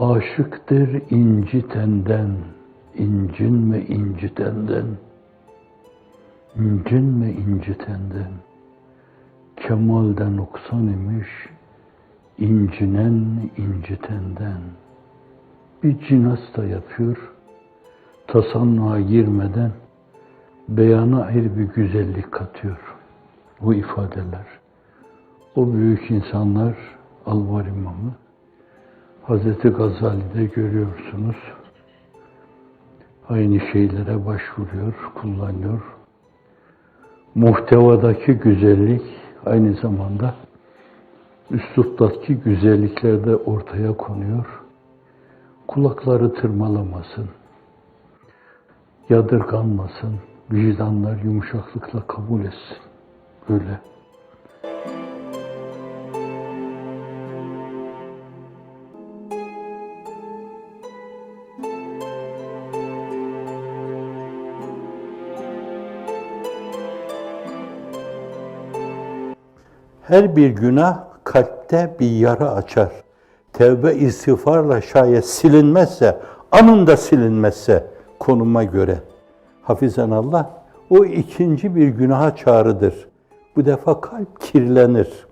Aşıktır incitenden, incinme incitenden. İncinme incitenden. Kemalden noksan imiş, incinen incitenden. Bir cinas da yapıyor, tasannuğa girmeden beyana ayrı bir güzellik katıyor bu ifadeler. O büyük insanlar Alvar İmamı, Hazreti Gazali'de görüyorsunuz. Aynı şeylere başvuruyor, kullanıyor. Muhtevadaki güzellik aynı zamanda üsluptaki güzellikler de ortaya konuyor. Kulakları tırmalamasın, yadırganmasın, vicdanlar yumuşaklıkla kabul etsin. Öyle. Her bir günah kalpte bir yara açar. Tevbe istiğfarla şayet silinmezse, anında silinmezse konuma göre. Hafizan Allah, o ikinci bir günaha çağrıdır. Bu defa kalp kirlenir.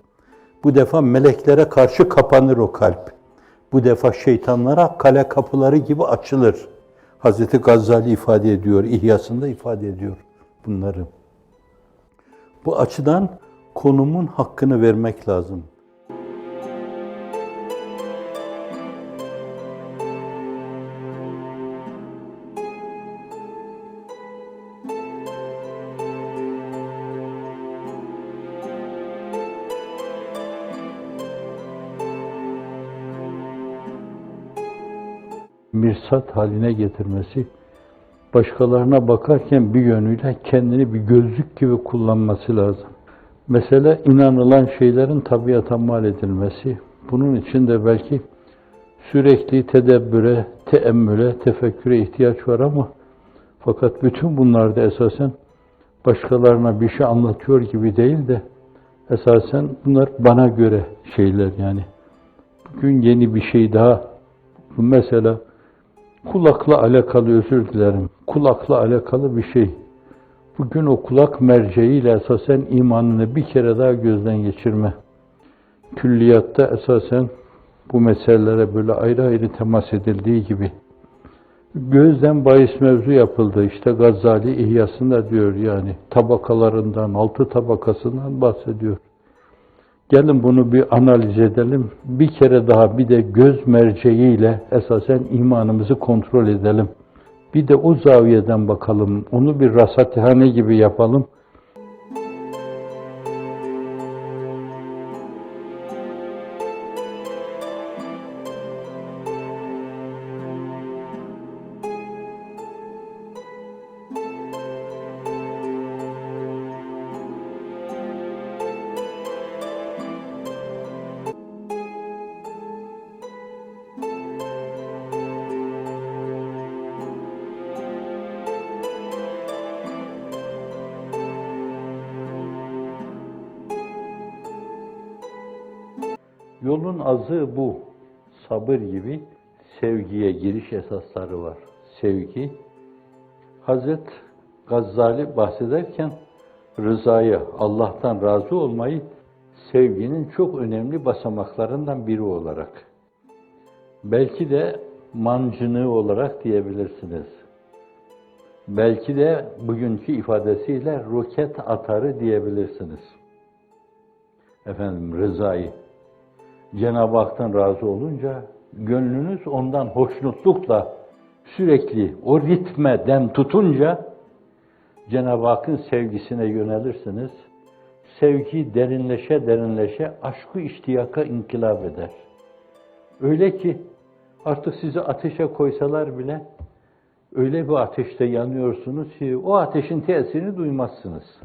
Bu defa meleklere karşı kapanır o kalp. Bu defa şeytanlara kale kapıları gibi açılır. Hazreti Gazali ifade ediyor, İhyasında ifade ediyor bunları. Bu açıdan konumun hakkını vermek lazım. mirsat haline getirmesi, başkalarına bakarken bir yönüyle kendini bir gözlük gibi kullanması lazım. Mesele inanılan şeylerin tabiata mal edilmesi. Bunun için de belki sürekli tedebbüre, teemmüle, tefekküre ihtiyaç var ama fakat bütün bunlarda esasen başkalarına bir şey anlatıyor gibi değil de esasen bunlar bana göre şeyler yani. Bugün yeni bir şey daha mesela kulakla alakalı özür dilerim. Kulakla alakalı bir şey. Bugün o kulak merceğiyle esasen imanını bir kere daha gözden geçirme. Külliyatta esasen bu meselelere böyle ayrı ayrı temas edildiği gibi. Gözden bahis mevzu yapıldı. İşte Gazali İhyasında diyor yani tabakalarından, altı tabakasından bahsediyor. Gelin bunu bir analiz edelim. Bir kere daha bir de göz merceğiyle esasen imanımızı kontrol edelim. Bir de o zaviyeden bakalım. Onu bir rasathane gibi yapalım. Yolun azı bu. Sabır gibi sevgiye giriş esasları var. Sevgi. Hazret Gazali bahsederken rızayı, Allah'tan razı olmayı sevginin çok önemli basamaklarından biri olarak. Belki de mancınığı olarak diyebilirsiniz. Belki de bugünkü ifadesiyle roket atarı diyebilirsiniz. Efendim rızayı. Cenab-ı Hak'tan razı olunca gönlünüz ondan hoşnutlukla sürekli o ritme dem tutunca Cenab-ı Hakk'ın sevgisine yönelirsiniz. Sevgi derinleşe derinleşe aşkı iştiyaka inkılap eder. Öyle ki artık sizi ateşe koysalar bile öyle bir ateşte yanıyorsunuz ki o ateşin tesirini duymazsınız.